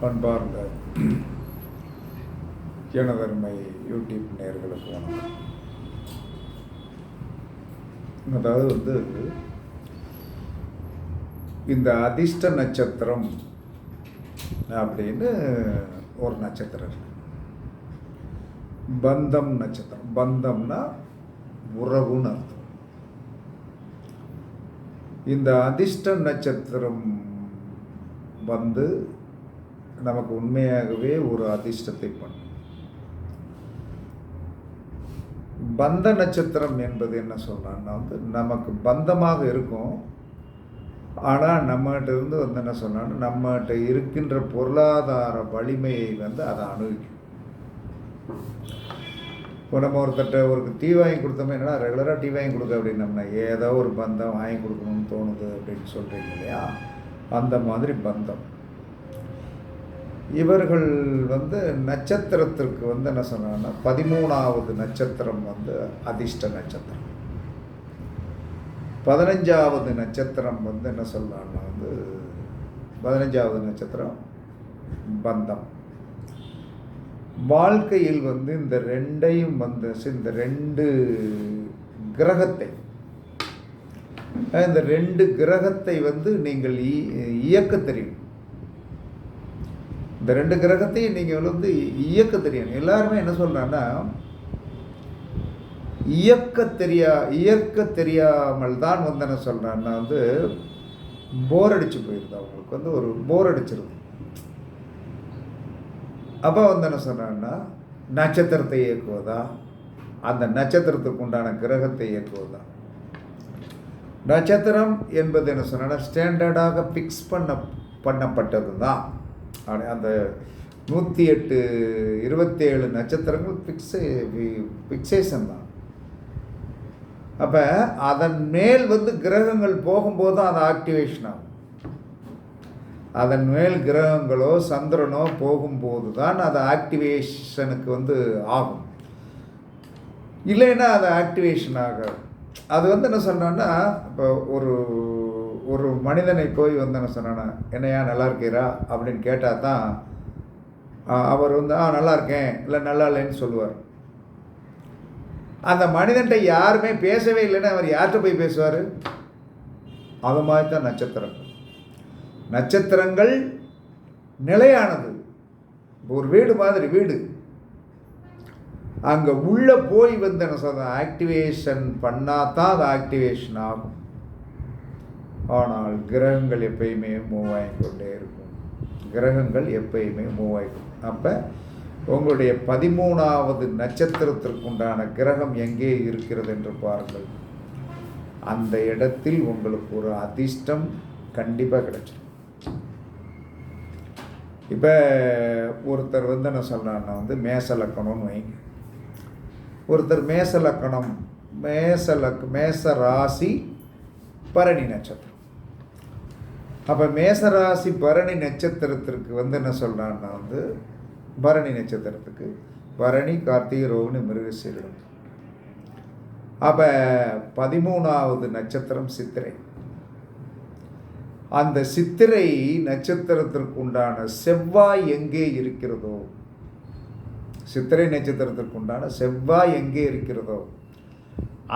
அன்பார்ந்த ஜனதர்மை யூடியூப் நேர்களுக்கு வணக்கம். அதாவது வந்து இந்த அதிர்ஷ்ட நட்சத்திரம் அப்படின்னு ஒரு நட்சத்திரம் இருக்கு. பந்தம் நட்சத்திரம். பந்தம்னா உறவுன்னு அர்த்தம். இந்த அதிர்ஷ்ட நட்சத்திரம் வந்து நமக்கு உண்மையாகவே ஒரு அதிர்ஷ்டத்தை பண்ணும். பந்த நட்சத்திரம் என்பது என்ன சொல்கிறான்னா வந்து நமக்கு பந்தமாக இருக்கும். ஆனால் நம்மகிட்ட இருந்து வந்து என்ன சொன்னான்னா நம்மகிட்ட இருக்கின்ற பொருளாதார வலிமையை வந்து அதை அணுகிக்கும் இப்போ நம்ம ஒருத்தட்ட ஒரு டீ வாங்கி கொடுத்தோமே என்னடா ரெகுலராக டீ வாங்கி கொடுக்க அப்படின்னம்னா ஏதோ ஒரு பந்தம் வாங்கி கொடுக்கணும்னு தோணுது அப்படின்னு சொல்கிறீங்க இல்லையா? அந்த மாதிரி பந்தம். இவர்கள் வந்து நட்சத்திரத்திற்கு வந்து என்ன சொன்னாங்கன்னா பதிமூணாவது நட்சத்திரம் வந்து அதிர்ஷ்ட நட்சத்திரம். பதினஞ்சாவது நட்சத்திரம் வந்து என்ன சொல்லலாம்னா வந்து பதினஞ்சாவது நட்சத்திரம் பந்தம். வாழ்க்கையில் வந்து இந்த ரெண்டையும் வந்து இந்த ரெண்டு கிரகத்தை இந்த ரெண்டு கிரகத்தை வந்து நீங்கள் இ- இயக்க தெரியும். இந்த ரெண்டு கிரகத்தையும் நீங்கள் வந்து இயக்க தெரியணும் எல்லாருமே என்ன சொல்றாங்கன்னா இயக்க தெரியா இயக்க தெரியாமல் தான் வந்து என்ன சொல்கிறான்னா வந்து போர் அடித்து போயிருது அவங்களுக்கு. வந்து ஒரு போர் அடிச்சிருது. அப்போ வந்து என்ன சொல்றாங்கன்னா நட்சத்திரத்தை இயக்குவதா? அந்த நட்சத்திரத்துக்கு உண்டான கிரகத்தை இயக்குவதா? நட்சத்திரம் என்பது என்ன சொன்னால் ஸ்டாண்டர்டாக ஃபிக்ஸ் பண்ண பண்ணப்பட்டது தான் அந்த நூற்றி எட்டு இருபத்தேழு நட்சத்திரங்கள் ஃபிக்ஸே ஃபிக்ஸேஷன் தான். அப்போ அதன் மேல் வந்து கிரகங்கள் போகும்போது தான் அது ஆக்டிவேஷன் ஆகும். அதன் மேல் கிரகங்களோ சந்திரனோ போகும்போது தான் அது ஆக்டிவேஷனுக்கு வந்து ஆகும். இல்லைன்னா அது ஆக்டிவேஷன் ஆகாது. அது வந்து என்ன சொன்னோன்னா இப்போ ஒரு ஒரு மனிதனை போய் வந்தேன்னு சொன்னானே என்னையா நல்லா இருக்கீரா? அப்படின்னு கேட்டால் தான் அவர் வந்து ஆ நல்லா இருக்கேன். இல்லை நல்லா இல்லைன்னு சொல்லுவார். அந்த மனிதன்ட்ட யாருமே பேசவே இல்லைன்னா அவர் யார்கிட்ட போய் பேசுவார்? அது மாதிரி தான் நட்சத்திரங்கள். நட்சத்திரங்கள் நிலையானது. ஒரு வீடு மாதிரி வீடு. அங்கே உள்ளே போய் வந்து என்ன சொல்கிறேன் ஆக்டிவேஷன் பண்ணால் தான் அது ஆக்டிவேஷன் ஆகும். ஆனால் கிரகங்கள் எப்பயுமே மூவ் ஆகிக்கொண்டே இருக்கும். கிரகங்கள் எப்பயுமே மூவ் ஆகிக்கும் அப்போ உங்களுடைய பதிமூணாவது நட்சத்திரத்திற்குண்டான கிரகம் எங்கே இருக்கிறது என்று பாருங்கள். அந்த இடத்தில் உங்களுக்கு ஒரு அதிர்ஷ்டம் கண்டிப்பாக கிடைச்சிடும். இப்போ ஒருத்தர் வந்து என்ன சொல்கிறான்னா வந்து மேச லக்கணம்னு வைங்க. ஒருத்தர் மேச லக்கணம் மேச லக் மேச ராசி பரணி நட்சத்திரம். அப்போ மேசராசி பரணி நட்சத்திரத்திற்கு வந்து என்ன சொல்கிறான்னா வந்து பரணி நட்சத்திரத்துக்கு பரணி கார்த்திகை ரோகிணி மிருகசீரிடம். அப்போ பதிமூணாவது நட்சத்திரம் சித்திரை. அந்த சித்திரை நட்சத்திரத்திற்கு உண்டான செவ்வாய் எங்கே இருக்கிறதோ சித்திரை நட்சத்திரத்திற்கு உண்டான செவ்வாய் எங்கே இருக்கிறதோ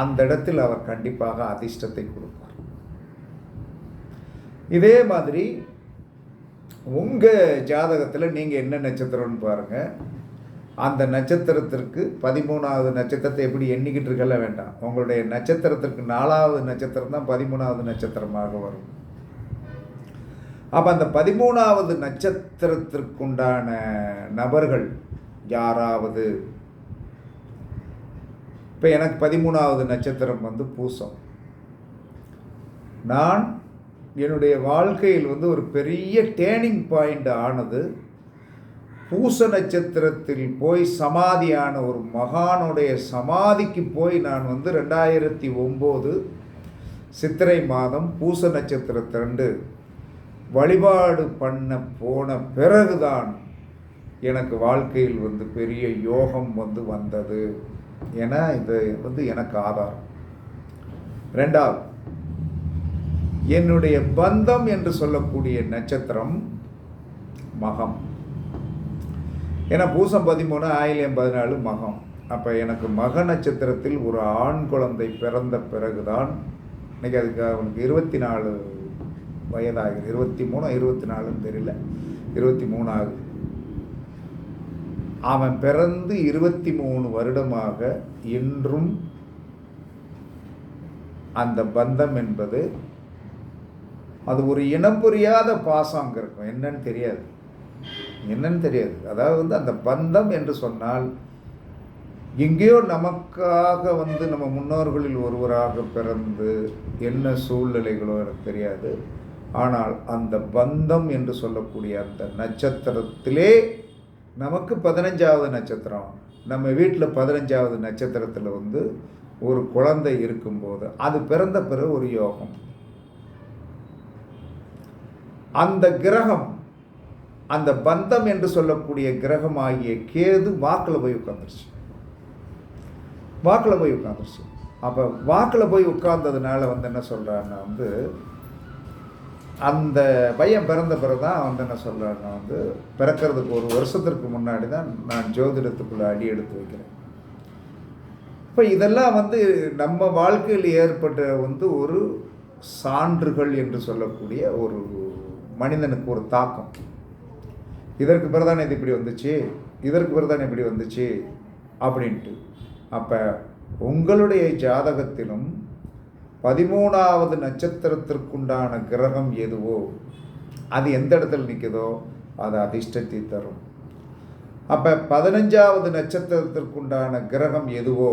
அந்த இடத்தில் அவர் கண்டிப்பாக அதிர்ஷ்டத்தை கொடுப்பார். இதே மாதிரி உங்கள் ஜாதகத்தில் நீங்கள் என்ன நட்சத்திரம்னு பாருங்கள் அந்த நட்சத்திரத்திற்கு பதிமூணாவது நட்சத்திரத்தை எப்படி எண்ணிக்கிட்டு இருக்கல வேண்டாம். உங்களுடைய நட்சத்திரத்திற்கு நாலாவது நட்சத்திரம் தான் பதிமூணாவது நட்சத்திரமாக வரும். அப்போ அந்த பதிமூணாவது நட்சத்திரத்திற்குண்டான நபர்கள் யாராவது? இப்போ எனக்கு பதிமூணாவது நட்சத்திரம் வந்து பூசம். நான் என்னுடைய வாழ்க்கையில் வந்து ஒரு பெரிய டேர்னிங் பாயிண்ட் ஆனது பூச நட்சத்திரத்தில் போய் சமாதியான ஒரு மகானுடைய சமாதிக்கு போய் நான் வந்து ரெண்டாயிரத்தி ஒம்பது சித்திரை மாதம் பூச நட்சத்திரத்திரண்டு வழிபாடு பண்ண போன பிறகுதான் எனக்கு வாழ்க்கையில் வந்து பெரிய யோகம் வந்து வந்தது. என இது வந்து எனக்கு ஆதாரம். ரெண்டாவது என்னுடைய பந்தம் என்று சொல்லக்கூடிய நட்சத்திரம் மகம். ஏன்னா பூசம் பதிமூணு ஆயிலியம் பதினாலு மகம். அப்போ எனக்கு மக நட்சத்திரத்தில் ஒரு ஆண் குழந்தை பிறந்த பிறகுதான் இன்னைக்கு அதுக்கு அவனுக்கு இருபத்தி நாலு வயதாகுது. இருபத்தி மூணு இருபத்தி நாலுன்னு தெரியல. இருபத்தி மூணு ஆகுது. அவன் பிறந்து இருபத்தி மூணு வருடமாக இன்றும் அந்த பந்தம் என்பது அது ஒரு இனம் புரியாத பாசம் அங்கே இருக்கும். என்னன்னு தெரியாது. என்னன்னு தெரியாது. அதாவது வந்து அந்த பந்தம் என்று சொன்னால் எங்கேயோ நமக்காக வந்து நம்ம முன்னோர்களில் ஒருவராக பிறந்து என்ன சூழ்நிலைகளோ எனக்கு தெரியாது. ஆனால் அந்த பந்தம் என்று சொல்லக்கூடிய அந்த நட்சத்திரத்திலே நமக்கு பதினஞ்சாவது நட்சத்திரம். நம்ம வீட்டில் பதினஞ்சாவது நட்சத்திரத்தில் வந்து ஒரு குழந்தை இருக்கும்போது அது பிறந்த பிறகு ஒரு யோகம். அந்த கிரகம் அந்த பந்தம் என்று சொல்லக்கூடிய கிரகம் ஆகிய கேது வாக்கில் போய் உட்காந்துருச்சு வாக்கில் போய் உட்காந்துருச்சு அப்போ வாக்கில் போய் உட்கார்ந்ததுனால வந்து என்ன சொல்கிறான்னா வந்து அந்த பையன் பிறந்த பிறகு தான் வந்து என்ன சொல்கிறான்னா வந்து பிறக்கிறதுக்கு ஒரு வருஷத்திற்கு முன்னாடி தான் நான் ஜோதிடத்துக்குள்ளே அடி எடுத்து வைக்கிறேன். இப்போ இதெல்லாம் வந்து நம்ம வாழ்க்கையில் ஏற்பட்ட வந்து ஒரு சான்றுகள் என்று சொல்லக்கூடிய ஒரு மனிதனுக்கு ஒரு தாக்கம். இதற்கு பிறதானே இது இப்படி வந்துச்சு? இதற்கு பிறதானே இப்படி வந்துச்சு? அப்படின்ட்டு. அப்போ உங்களுடைய ஜாதகத்திலும் பதிமூணாவது நட்சத்திரத்திற்குண்டான கிரகம் எதுவோ அது எந்த இடத்துல நிற்குதோ அது அதிர்ஷ்டத்தை தரும். அப்போ பதினஞ்சாவது நட்சத்திரத்திற்குண்டான கிரகம் எதுவோ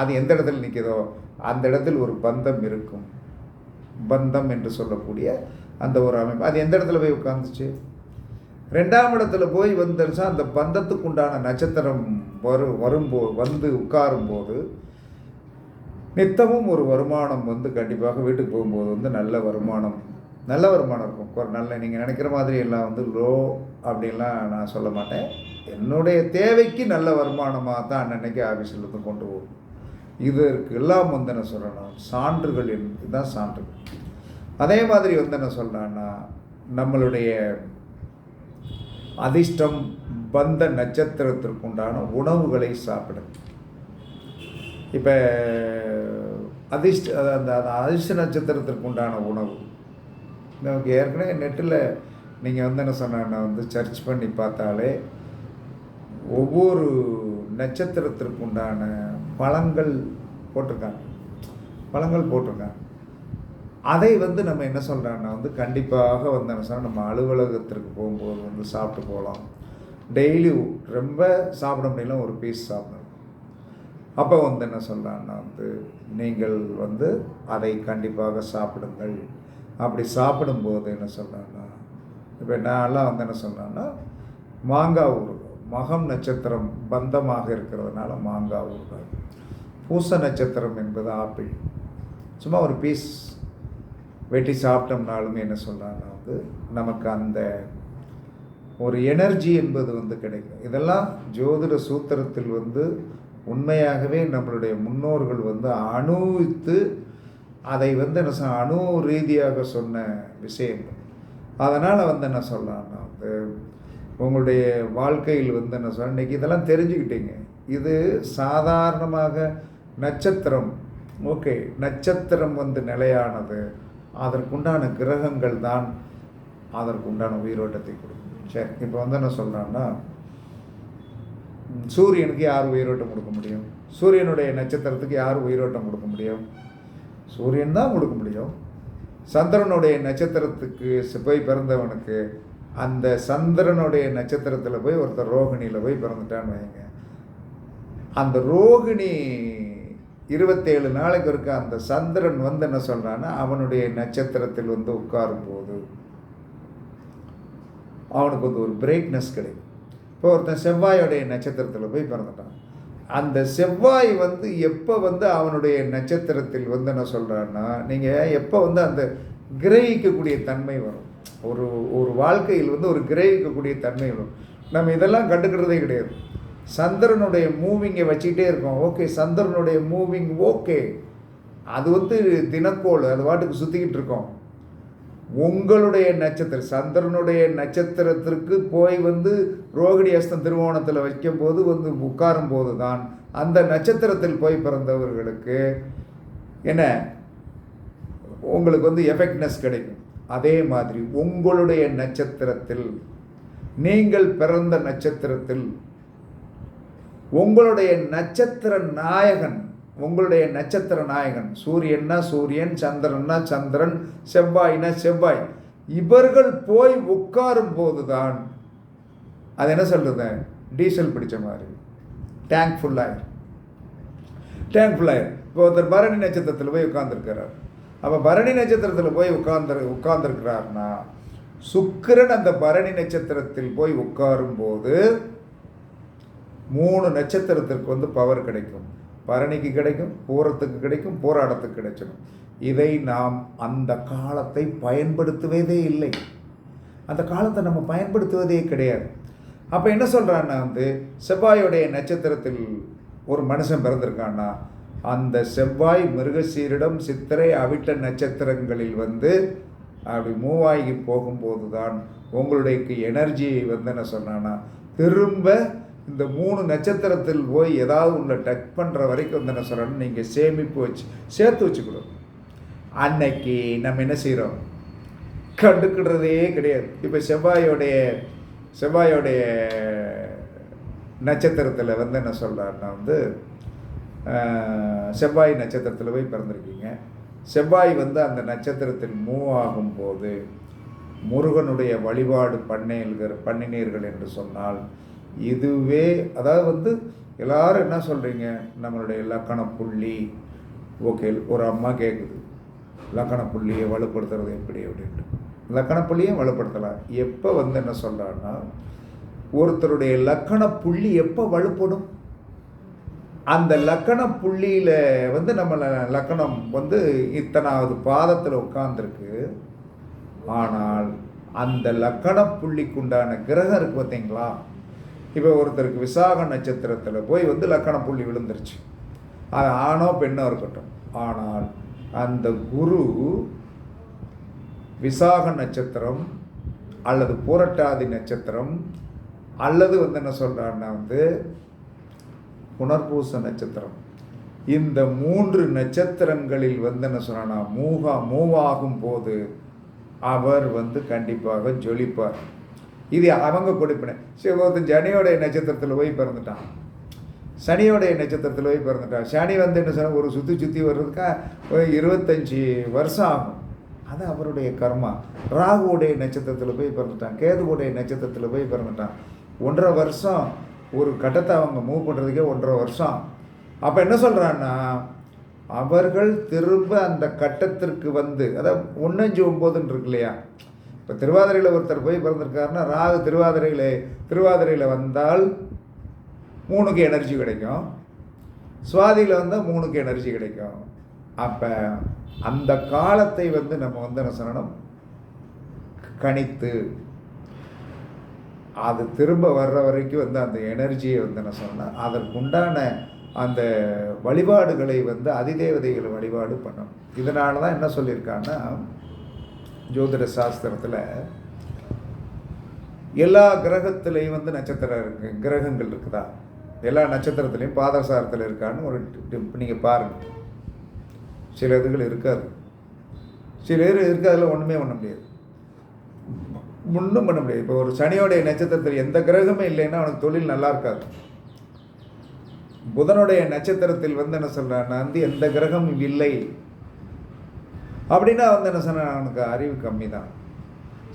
அது எந்த இடத்துல நிற்குதோ அந்த இடத்தில் ஒரு பந்தம் இருக்கும். பந்தம் என்று சொல்லக்கூடிய அந்த ஒரு அமைப்பு. அது எந்த இடத்துல போய் உட்காந்துச்சு ரெண்டாம் இடத்துல போய் வந்துருச்சா அந்த பந்தத்துக்கு உண்டான நட்சத்திரம் வரும் வரும்போது வந்து உட்காரும்போது நித்தமும் ஒரு வருமானம் வந்து கண்டிப்பாக வீட்டுக்கு போகும்போது வந்து நல்ல வருமானம் நல்ல வருமானம் இருக்கும். நல்ல நீங்கள் நினைக்கிற மாதிரி எல்லாம் வந்து லோ அப்படின்லாம் நான் சொல்ல மாட்டேன். என்னுடைய தேவைக்கு நல்ல வருமானமாக தான் அன்னன்னைக்கு ஆஃபீஸில் இருந்து கொண்டு போகும். இதற்கு எல்லாம் வந்து என்ன சொல்லணும்? சான்றுகள் இதுதான் சான்றுகள் அதே மாதிரி வந்து என்ன சொல்கிறான்னா நம்மளுடைய அதிர்ஷ்டம் பந்த நட்சத்திரத்திற்குண்டான உணவுகளை சாப்பிடும் இப்போ அதிர்ஷ்ட அந்த அந்த அதிர்ஷ்ட நட்சத்திரத்திற்கு உண்டான உணவு. நமக்கு ஏற்கனவே நெட்டில் நீங்கள் வந்து என்ன சொன்னா வந்து சர்ச் பண்ணி பார்த்தாலே ஒவ்வொரு நட்சத்திரத்திற்கு உண்டான பழங்கள் போட்டிருக்காங்க. பழங்கள் போட்டிருக்காங்க. அதை வந்து நம்ம என்ன சொல்கிறோன்னா வந்து கண்டிப்பாக வந்து என்ன சொன்னால் நம்ம அலுவலகத்திற்கு போகும்போது வந்து சாப்பிட்டு போகலாம். டெய்லி ரொம்ப சாப்பிட முடியல ஒரு பீஸ் சாப்பிடணும். அப்போ வந்து என்ன சொல்கிறான்னா வந்து நீங்கள் வந்து அதை கண்டிப்பாக சாப்பிடுங்கள். அப்படி சாப்பிடும்போது என்ன சொல்கிறான்னா இப்போ நான்லாம் வந்து என்ன சொல்கிறேன்னா மாங்காய் ஊறுகாய் மகம் நட்சத்திரம் பந்தமாக இருக்கிறதுனால மாங்காய் ஊறுகாய். பூச நட்சத்திரம் என்பது ஆப்பிள். சும்மா ஒரு பீஸ் வெட்டி சாப்பிட்டோம்னாலுமே என்ன சொல்கிறாங்கன்னா வந்து நமக்கு அந்த ஒரு எனர்ஜி என்பது வந்து கிடைக்கும். இதெல்லாம் ஜோதிட சூத்திரத்தில் வந்து உண்மையாகவே நம்மளுடைய முன்னோர்கள் வந்து அனுபவித்து அதை வந்து என்ன சொன்ன அணு ரீதியாக சொன்ன விஷயங்கள். அதனால் வந்து என்ன சொல்லலாம்னா வந்து உங்களுடைய வாழ்க்கையில் வந்து என்ன சொல்ல இன்றைக்கி இதெல்லாம் தெரிஞ்சுக்கிட்டீங்க. இது சாதாரணமாக நட்சத்திரம். ஓகே நட்சத்திரம் வந்து நிலையானது. அதற்குண்டான கிரகங்கள் தான் அதற்குண்டான உயிரோட்டத்தை கொடுக்கும். சரி இப்போ வந்து என்ன சொல்கிறான்னா சூரியனுக்கு யார் உயிரோட்டம் கொடுக்க முடியும்? சூரியனுடைய நட்சத்திரத்துக்கு யார் உயிரோட்டம் கொடுக்க முடியும்? சூரியன் தான் கொடுக்க முடியும். சந்திரனுடைய நட்சத்திரத்துக்கு போய் பிறந்தவனுக்கு அந்த சந்திரனுடைய நட்சத்திரத்தில் போய் ஒருத்தர் ரோகிணியில் போய் பிறந்துட்டான்னு வைங்க. அந்த ரோகிணி இருபத்தேழு நாளைக்கு இருக்க அந்த சந்திரன் வந்து என்ன சொல்கிறான்னா அவனுடைய நட்சத்திரத்தில் வந்து உட்காரும் போது அவனுக்கு வந்து ஒரு பிரைட்னஸ் கிடைக்கும். இப்போ ஒருத்தன் செவ்வாயோடைய நட்சத்திரத்தில் போய் பிறந்துட்டான். அந்த செவ்வாய் வந்து எப்போ வந்து அவனுடைய நட்சத்திரத்தில் வந்து என்ன சொல்கிறான்னா நீங்கள் எப்போ வந்து அந்த கிரகிக்கக்கூடிய தன்மை வரும். ஒரு ஒரு வாழ்க்கையில் வந்து ஒரு கிரகிக்கக்கூடிய தன்மை வரும். நம்ம இதெல்லாம் கண்டுக்கிறதே கிடையாது. சந்திரனுடைய மூவிங்கை வச்சுக்கிட்டே இருக்கோம். ஓகே சந்திரனுடைய மூவிங் ஓகே அது வந்து தினக்கோள் அது வாட்டுக்கு சுற்றிக்கிட்டு இருக்கோம். உங்களுடைய நட்சத்திரம் சந்திரனுடைய நட்சத்திரத்திற்கு போய் வந்து ரோகிணி அஸ்தம் திருவோணத்தில் வைக்கும்போது வந்து உட்காரும் போது தான் அந்த நட்சத்திரத்தில் போய் பிறந்தவர்களுக்கு என்ன? உங்களுக்கு வந்து எஃபெக்ட்னஸ் கிடைக்கும். அதே மாதிரி உங்களுடைய நட்சத்திரத்தில் நீங்கள் பிறந்த நட்சத்திரத்தில் உங்களுடைய நட்சத்திர நாயகன் உங்களுடைய நட்சத்திர நாயகன் சூரியன்னா சூரியன் சந்திரன்னா சந்திரன் செவ்வாய்னா செவ்வாய் இவர்கள் போய் உட்காரும் போது தான் அது என்ன சொல்கிறது டீசல் பிடிச்ச மாதிரி. டேங்க் ஃபுல்லாயிரும் டேங்க் ஃபுல்லாயிரும் இப்போ ஒருத்தர் பரணி நட்சத்திரத்தில் போய் உட்காந்துருக்கிறார் அப்போ பரணி நட்சத்திரத்தில் போய் உட்கார்ந்து உட்கார்ந்துருக்கிறாருன்னா சுக்கிரன் அந்த பரணி நட்சத்திரத்தில் போய் உட்காரும் போது மூணு நட்சத்திரத்திற்கு வந்து பவர் கிடைக்கும். பரணிக்கு கிடைக்கும் பூரத்துக்கு கிடைக்கும் போராட்டத்துக்கு கிடைச்சிடும். இதை நாம் அந்த காலத்தை பயன்படுத்துவதே இல்லை. அந்த காலத்தை நம்ம பயன்படுத்துவதே கிடையாது. அப்போ என்ன சொல்கிறான்னா வந்து செவ்வாயுடைய நட்சத்திரத்தில் ஒரு மனுஷன் பிறந்திருக்கான்னா அந்த செவ்வாய் மிருகசீரிடம் சித்திரை அவிட்ட நட்சத்திரங்களில் வந்து அப்படி மூவாகி போகும்போது தான் உங்களுடைய எனர்ஜியை வந்து என்ன சொன்னான்னா திரும்ப இந்த மூணு நட்சத்திரத்தில் போய் ஏதாவது உள்ள டச் பண்ணுற வரைக்கும் வந்து என்ன சொல்லணும் நீங்கள் சேமிப்பு வச்சு சேர்த்து வச்சுக்கணும். அன்னைக்கு நம்ம என்ன செய்கிறோம் கண்டுக்கிடுறதே கிடையாது. இப்போ செவ்வாயோடைய செவ்வாயோடைய நட்சத்திரத்தில் வந்து என்ன சொல்கிறாருன்னா வந்து செவ்வாய் நட்சத்திரத்தில் போய் பிறந்திருக்கீங்க. செவ்வாய் வந்து அந்த நட்சத்திரத்தில் மூவ் ஆகும்போது முருகனுடைய வழிபாடு பண்ணீர்கள் பண்ணினீர்கள் என்று சொன்னால் இதுவே அதாவது வந்து எல்லாரும் என்ன சொல்கிறீங்க நம்மளுடைய லக்கண புள்ளி. ஓகே ஒரு அம்மா கேட்குது லக்கண புள்ளியை வலுப்படுத்துறது எப்படி அப்படின்ட்டு. லக்கண புள்ளியும் வலுப்படுத்தலாம். எப்போ வந்து என்ன சொல்கிறான்னா ஒருத்தருடைய லக்கண புள்ளி எப்போ வலுப்படும்? அந்த லக்கண புள்ளியில் வந்து நம்ம லக்கணம் வந்து இத்தனாவது பாதத்தில் உட்காந்துருக்கு ஆனால் அந்த லக்கண புள்ளிக்குண்டான கிரகம் இருக்கு பார்த்தீங்களா? இப்போ ஒருத்தருக்கு விசாக நட்சத்திரத்தில் போய் வந்து லக்கண புள்ளி விழுந்துருச்சு. அது ஆணோ பெண்ணோ இருக்கட்டும். ஆனால் அந்த குரு விசாக நட்சத்திரம் அல்லது பூரட்டாதி நட்சத்திரம் அல்லது வந்து என்ன சொல்கிறான்னா வந்து புனர்பூச நட்சத்திரம். இந்த மூன்று நட்சத்திரங்களில் வந்து என்ன சொன்னா மூகா மூவாகும் போது அவர் வந்து கண்டிப்பாக ஜொலிப்பார். இது அவங்க கொடுப்பினை. சரி ஒருத்தன் சனியோடைய நட்சத்திரத்தில் போய் பிறந்துட்டான். சனியோடைய நட்சத்திரத்தில் போய் பிறந்துட்டான். சனி வந்து என்ன சொன்ன ஒரு சுற்றி சுற்றி வர்றதுக்கா ஒரு இருபத்தஞ்சி வருஷம் ஆகும். அது அவருடைய கர்மா. ராகுவுடைய நட்சத்திரத்தில் போய் பிறந்துட்டான். கேதுவுடைய நட்சத்திரத்தில் போய் பிறந்துட்டான். ஒன்றரை வருஷம் ஒரு கட்டத்தை அவங்க மூவ் பண்ணுறதுக்கே ஒன்றரை வருஷம். அப்போ என்ன சொல்கிறான்னா அவர்கள் திரும்ப அந்த கட்டத்திற்கு வந்து அதாவது ஒன்றஞ்சு ஒம்போதுன்னு இருக்கு இல்லையா? இப்போ திருவாதிரையில் ஒருத்தர் போய் பிறந்திருக்காருன்னா ராகு திருவாதிரையில் திருவாதிரையில் வந்தால் மூணுக்கு எனர்ஜி கிடைக்கும். சுவாதியில் வந்தால் மூணுக்கு எனர்ஜி கிடைக்கும். அப்போ அந்த காலத்தை வந்து நம்ம வந்து என்ன சொல்லணும்? கணித்து அது திரும்ப வர்ற வரைக்கும் வந்து அந்த எனர்ஜியை வந்து என்ன சொன்னால் அதற்குண்டான அந்த வழிபாடுகளை வந்து அதிதேவதைகள் வழிபாடு பண்ணணும். இதனால தான் என்ன சொல்லியிருக்காங்கன்னா ஜோதிட சாஸ்திரத்தில் எல்லா கிரகத்திலையும் வந்து நட்சத்திரம் இருக்கு கிரகங்கள் இருக்குதா? எல்லா நட்சத்திரத்துலேயும் பாதசாரத்தில் இருக்கான்னு ஒரு நீங்கள் பாருங்கள் சில இதுகள் இருக்காது. சில இது இருக்காதுல ஒன்றுமே பண்ண முடியாது. ஒன்றும் பண்ண முடியாது. இப்போ ஒரு சனியோடைய நட்சத்திரத்தில் எந்த கிரகமே இல்லைன்னா அவனுக்கு தொழில் நல்லா இருக்காது. புதனுடைய நட்சத்திரத்தில் வந்து என்ன சொல்கிறான்னா வந்து எந்த கிரகமும் இல்லை. அப்படின்னா வந்து என்ன சொன்ன அவனுக்கு அறிவு கம்மி தான்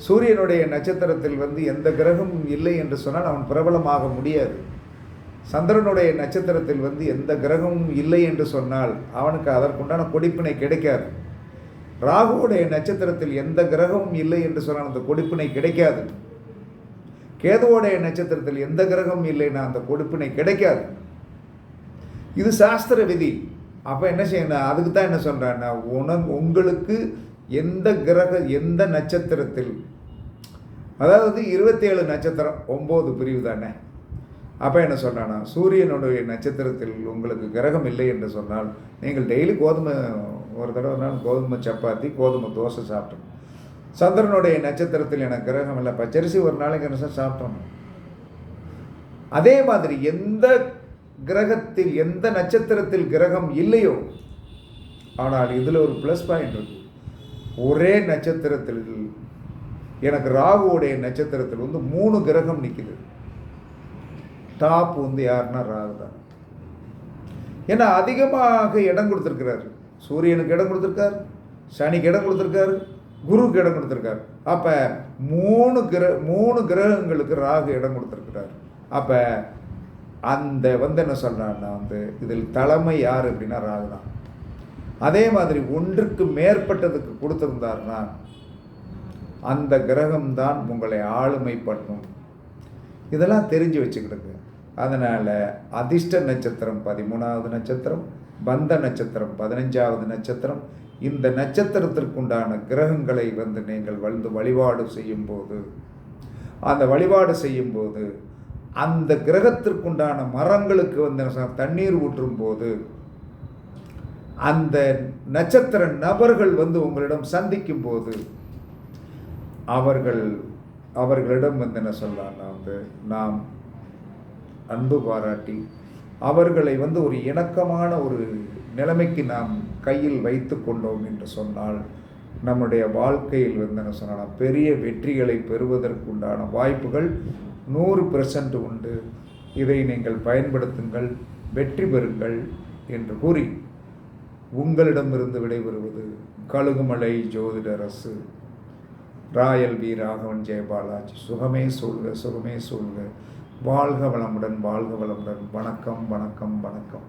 சூரியனுடைய நட்சத்திரத்தில் வந்து எந்த கிரகமும் இல்லை என்று சொன்னால் அவன் பிரபலமாக முடியாது. சந்திரனுடைய நட்சத்திரத்தில் வந்து எந்த கிரகமும் இல்லை என்று சொன்னால் அவனுக்கு அதற்குண்டான கொடிப்பினை கிடைக்காது. ராகுவுடைய நட்சத்திரத்தில் எந்த கிரகமும் இல்லை என்று சொன்னால் அந்த கொடுப்பினை கிடைக்காது. கேதுவோடைய நட்சத்திரத்தில் எந்த கிரகமும் இல்லைன்னா அந்த கொடுப்பினை கிடைக்காது. இது சாஸ்திர விதி. அப்போ என்ன செய்யணும் அதுக்கு தான் என்ன சொல்கிறேன்னா உன உங்களுக்கு எந்த கிரக எந்த நட்சத்திரத்தில் அதாவது இருபத்தேழு நட்சத்திரம் ஒம்பது பிரிவு தானே? அப்போ என்ன சொல்கிறானா சூரியனுடைய நட்சத்திரத்தில் உங்களுக்கு கிரகம் இல்லை என்று சொன்னால் நீங்கள் டெய்லி கோதுமை ஒரு தடவை நாள் கோதுமை சப்பாத்தி கோதுமை தோசை சாப்பிட்டணும் சந்திரனுடைய நட்சத்திரத்தில் எனக்கு கிரகம் இல்லை. பச்சரிசி ஒரு நாளைக்கு என்ன சார் சாப்பிட்றோம் அதே மாதிரி எந்த கிரகத்தில் எந்த நட்சத்திரத்தில் கிரகம் இல்லையோ ஆனால் இதில் ஒரு ப்ளஸ் பாயிண்ட் இருக்கு. ஒரே நட்சத்திரத்தில் எனக்கு ராகுவுடைய நட்சத்திரத்தில் வந்து மூணு கிரகம் நிற்கிது டாப் வந்து யாருன்னா ராகு தான். ஏன்னா அதிகமாக இடம் கொடுத்துருக்கிறாரு. சூரியனுக்கு இடம் கொடுத்துருக்காரு சனிக்கு இடம் கொடுத்துருக்காரு குருவுக்கு இடம் கொடுத்துருக்காரு. அப்போ மூணு கிர மூணு கிரகங்களுக்கு ராகு இடம் கொடுத்துருக்கிறார். அப்போ அந்த வந்து என்ன சொல்கிறான்னா வந்து இதில் தலைமை யார் அப்படின்னா ராகுதான் அதே மாதிரி ஒன்றுக்கு மேற்பட்டதுக்கு கொடுத்துருந்தாருன்னா அந்த கிரகம்தான் உங்களை ஆளுமை பண்ணும் இதெல்லாம் தெரிஞ்சு வச்சுக்கிடுங்க. அதனால் அதிர்ஷ்ட நட்சத்திரம் பதிமூணாவது நட்சத்திரம் பந்த நட்சத்திரம் பதினஞ்சாவது நட்சத்திரம். இந்த நட்சத்திரத்திற்குண்டான கிரகங்களை வந்து நீங்கள் வந்து வழிபாடு செய்யும்போது அந்த வழிபாடு செய்யும்போது அந்த கிரகத்திற்குண்டான மரங்களுக்கு வந்து என்ன தண்ணீர் ஊற்றும் போது அந்த நட்சத்திர நபர்கள் வந்து உங்களிடம் சந்திக்கும் போது அவர்கள் அவர்களிடம் வந்து என்ன சொல்லலாம்னா வந்து நாம் அன்பு பாராட்டி அவர்களை வந்து ஒரு இணக்கமான ஒரு நிலைமைக்கு நாம் கையில் வைத்து கொண்டோம் என்று சொன்னால் நம்முடைய வாழ்க்கையில் வந்து என்ன சொன்னால் பெரிய வெற்றிகளை பெறுவதற்குண்டான வாய்ப்புகள் நூறு பெர்சன்ட் உண்டு. இதை நீங்கள் பயன்படுத்துங்கள் வெற்றி பெறுங்கள் என்று கூறி உங்களிடமிருந்து விடைபெறுவது கழுகுமலை ஜோதிடரசு. ராயல் வி ராகவன் ஜெயபாலாஜி சுகமே சொல்க சுகமே சொல்க வாழ்க வளமுடன் வாழ்க வளமுடன். வணக்கம் வணக்கம் வணக்கம்.